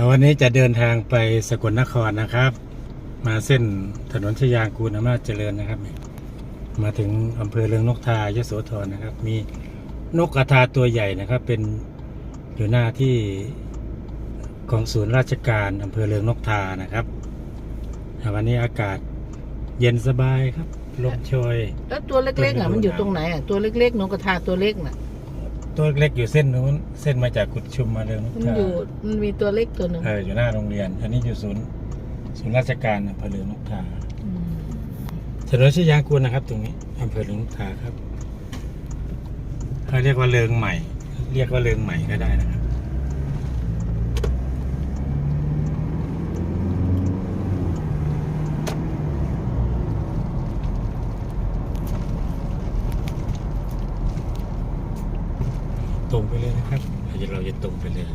วันนี้จะเดินทางไปสกลนครนะครับ มาเส้นถนนชยางกูลอำนาจเจริญนะครับ มาถึงอำเภอเรืองนกทายโสธรนะครับ มีนกกระทาตัวใหญ่นะครับ เป็นอยู่หน้าที่ของศูนย์ราชการอำเภอเรืองนกทานะครับวันนี้อากาศเย็นสบายครับลมโชยแล้วตัวเล็กๆอะมันอยู่ตรงไหนอะตัวเล็กๆนกกระทาตัวเล็กน่ะ ตัวเล็กอยู่เส้นนู้นเส้นมาจากกุดชุมมาเรืองนกมันทาอยู่มันมีตัวเล็กตัวหนึ่งเอออยู่หน้าโรงเรียนอันนี้อยู่ศูนย์ศูนย์ราชการอำเภอเรืองนกทามถนนชยางกูลนะครับ ตรงนี้อำเภอเรืองนกทาครับเขาเรียกว่าเรืองใหม่ เรียกว่าเรืองใหม่ก็ได้นะครับ ตรงไปเลยนะครับเราจะเราจะตรงไปเลย